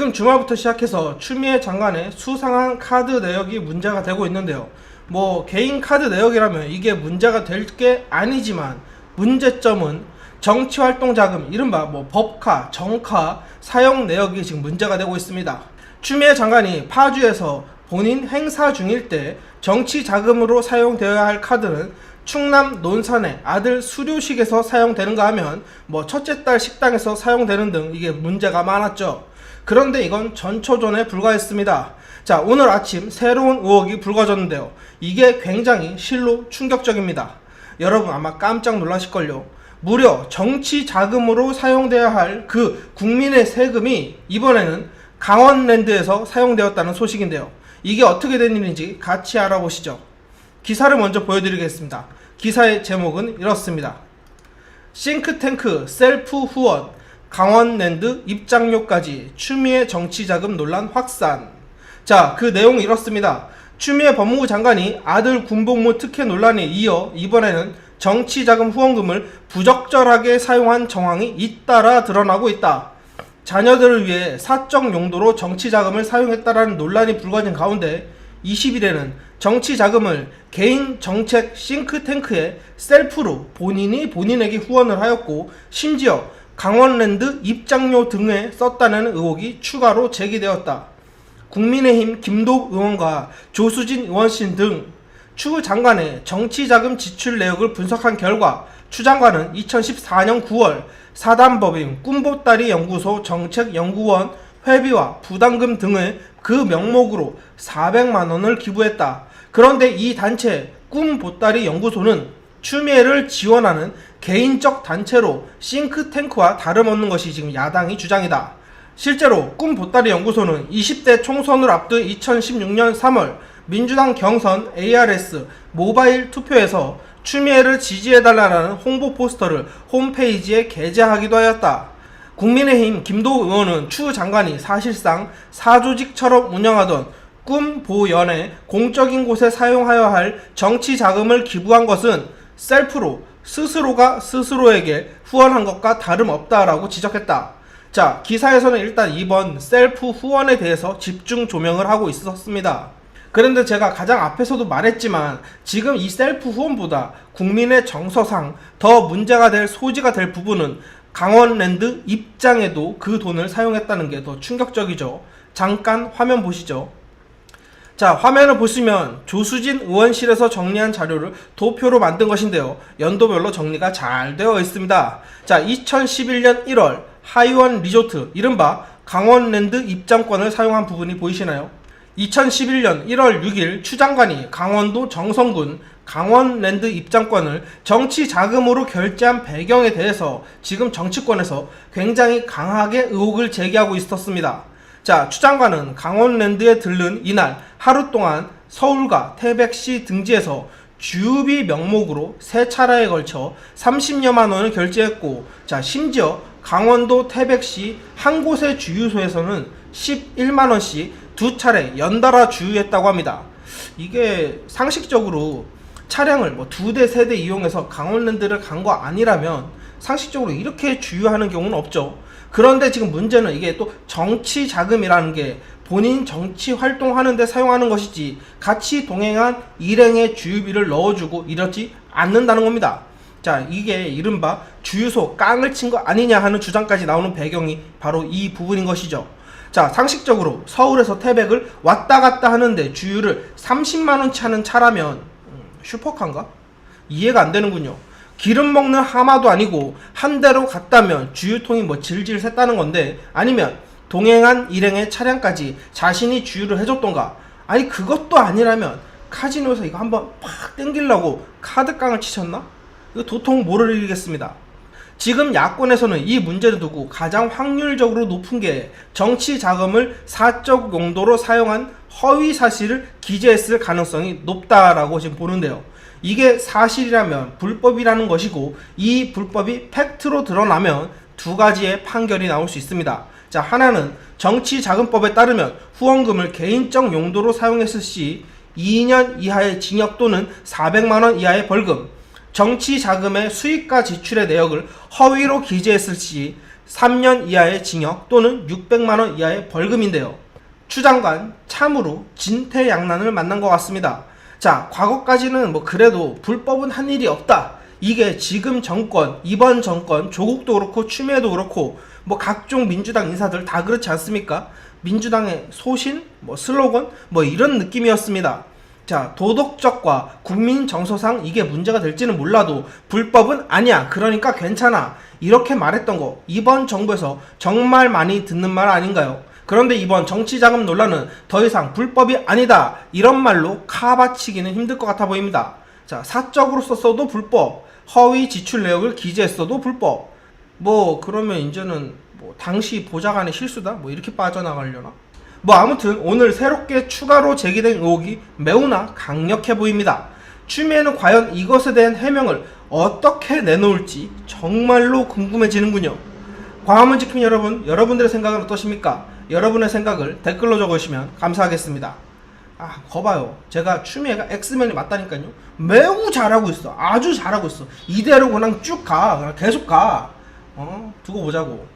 지금 주말부터 시작해서 추미애 장관의 수상한 카드 내역이 문제가 되고 있는데요. 뭐 개인 카드 내역이라면 이게 문제가 될 게 아니지만 문제점은 정치 활동 자금, 이른바 뭐 법카, 정카 사용 내역이 지금 문제가 되고 있습니다. 추미애 장관이 파주에서 본인 행사 중일 때 정치 자금으로 사용되어야 할 카드는 충남 논산의 아들 수료식에서 사용되는가 하면 뭐 첫째 딸 식당에서 사용되는 등 이게 문제가 많았죠. 그런데 이건 전초전에 불과했습니다. 자, 오늘 아침 새로운 의혹이 불거졌는데요. 이게 굉장히 실로 충격적입니다. 여러분 아마 깜짝 놀라실걸요. 무려 정치 자금으로 사용돼야 할 그 국민의 세금이 이번에는 강원랜드에서 사용되었다는 소식인데요. 이게 어떻게 된 일인지 같이 알아보시죠. 기사를 먼저 보여드리겠습니다. 기사의 제목은 이렇습니다. 싱크탱크 셀프 후원 강원랜드 입장료까지 추미애 정치자금 논란 확산. 자, 그 내용이 이렇습니다. 추미애 법무부 장관이 아들 군복무 특혜 논란에 이어 이번에는 정치자금 후원금을 부적절하게 사용한 정황이 잇따라 드러나고 있다. 자녀들을 위해 사적 용도로 정치자금을 사용했다라는 논란이 불거진 가운데 20일에는 정치자금을 개인 정책 싱크탱크에 셀프로 본인이 본인에게 후원을 하였고 심지어 강원랜드 입장료 등에 썼다는 의혹이 추가로 제기되었다. 국민의힘 김도욱 의원과 조수진 의원실 등 추 장관의 정치자금 지출 내역을 분석한 결과 추 장관은 2014년 9월 사단법인 꿈보따리 연구소 정책연구원 회비와 부담금 등을 그 명목으로 400만 원을 기부했다. 그런데 이 단체 꿈보따리 연구소는 추미애를 지원하는 개인적 단체로 싱크탱크와 다름없는 것이 지금 야당이 주장이다. 실제로 꿈 보따리 연구소는 20대 총선을 앞둔 2016년 3월 민주당 경선 ARS 모바일 투표에서 추미애를 지지해달라는 홍보 포스터를 홈페이지에 게재하기도 하였다. 국민의힘 김도우 의원은 추 장관이 사실상 사조직처럼 운영하던 꿈보연의 공적인 곳에 사용하여야 할 정치 자금을 기부한 것은 셀프로 스스로가 스스로에게 후원한 것과 다름없다라고 지적했다. 자, 기사에서는 일단 이번 셀프 후원에 대해서 집중 조명을 하고 있었습니다. 그런데 제가 가장 앞에서도 말했지만 지금 이 셀프 후원보다 국민의 정서상 더 문제가 될 소지가 될 부분은 강원랜드 입장에도 그 돈을 사용했다는 게 더 충격적이죠. 잠깐 화면 보시죠. 자, 화면을 보시면 조수진 의원실에서 정리한 자료를 도표로 만든 것인데요. 연도별로 정리가 잘 되어 있습니다. 자, 2011년 1월 하이원 리조트, 이른바 강원랜드 입장권을 사용한 부분이 보이시나요? 2011년 1월 6일 추 장관이 강원도 정성군 강원랜드 입장권을 정치 자금으로 결제한 배경에 대해서 지금 정치권에서 굉장히 강하게 의혹을 제기하고 있었습니다. 자, 추 장관은 강원랜드에 들른 이날 하루 동안 서울과 태백시 등지에서 주유비 명목으로 세 차례에 걸쳐 30여만 원을 결제했고, 자, 심지어 강원도 태백시 한 곳의 주유소에서는 11만 원씩 두 차례 연달아 주유했다고 합니다. 이게 상식적으로 차량을 뭐 두 대, 세 대 이용해서 강원랜드를 간 거 아니라면 상식적으로 이렇게 주유하는 경우는 없죠. 그런데 지금 문제는 이게 또 정치 자금이라는 게 본인 정치 활동하는데 사용하는 것이지 같이 동행한 일행의 주유비를 넣어주고 이렇지 않는다는 겁니다. 자, 이게 이른바 주유소 깡을 친 거 아니냐 하는 주장까지 나오는 배경이 바로 이 부분인 것이죠. 자, 상식적으로 서울에서 태백을 왔다 갔다 하는데 주유를 30만원치 하는 차라면 음, 슈퍼카인가? 이해가 안 되는군요. 기름 먹는 하마도 아니고 한 대로 갔다면 주유통이 뭐 질질 샜다는 건데 아니면 동행한 일행의 차량까지 자신이 주유를 해줬던가 아니 그것도 아니라면 카지노에서 이거 한번 팍 땡기려고 카드깡을 치셨나? 이거 도통 모를 일이겠습니다. 지금 야권에서는 이 문제를 두고 가장 확률적으로 높은 게 정치 자금을 사적 용도로 사용한 허위 사실을 기재했을 가능성이 높다라고 지금 보는데요. 이게 사실이라면 불법이라는 것이고 이 불법이 팩트로 드러나면 두 가지의 판결이 나올 수 있습니다. 자, 하나는 정치자금법에 따르면 후원금을 개인적 용도로 사용했을 시 2년 이하의 징역 또는 400만 원 이하의 벌금, 정치 자금의 수익과 지출의 내역을 허위로 기재했을 시 3년 이하의 징역 또는 600만 원 이하의 벌금인데요. 추 장관 참으로 진퇴양난을 만난 것 같습니다. 자, 과거까지는 뭐 그래도 불법은 한 일이 없다. 이게 지금 정권, 이번 정권, 조국도 그렇고 추미애도 그렇고 뭐 각종 민주당 인사들 다 그렇지 않습니까? 민주당의 소신, 뭐 슬로건, 뭐 이런 느낌이었습니다. 자, 도덕적과 국민 정서상 이게 문제가 될지는 몰라도 불법은 아니야. 그러니까 괜찮아. 이렇게 말했던 거 이번 정부에서 정말 많이 듣는 말 아닌가요? 그런데 이번 정치자금 논란은 더 이상 불법이 아니다. 이런 말로 카바치기는 힘들 것 같아 보입니다. 자, 사적으로 썼어도 불법. 허위 지출 내역을 기재했어도 불법. 뭐 그러면 이제는 뭐 당시 보좌관의 실수다. 뭐 이렇게 빠져나가려나? 뭐 아무튼 오늘 새롭게 추가로 제기된 의혹이 매우나 강력해 보입니다. 추미애는 과연 이것에 대한 해명을 어떻게 내놓을지 정말로 궁금해지는군요. 광화문 지킴 여러분, 여러분들의 생각은 어떠십니까? 여러분의 생각을 댓글로 적어주시면 감사하겠습니다. 아, 거봐요. 제가 추미애가 엑스맨이 맞다니까요. 매우 잘하고 있어. 아주 잘하고 있어. 이대로 그냥 쭉 가. 그냥 계속 가. 어, 두고 보자고.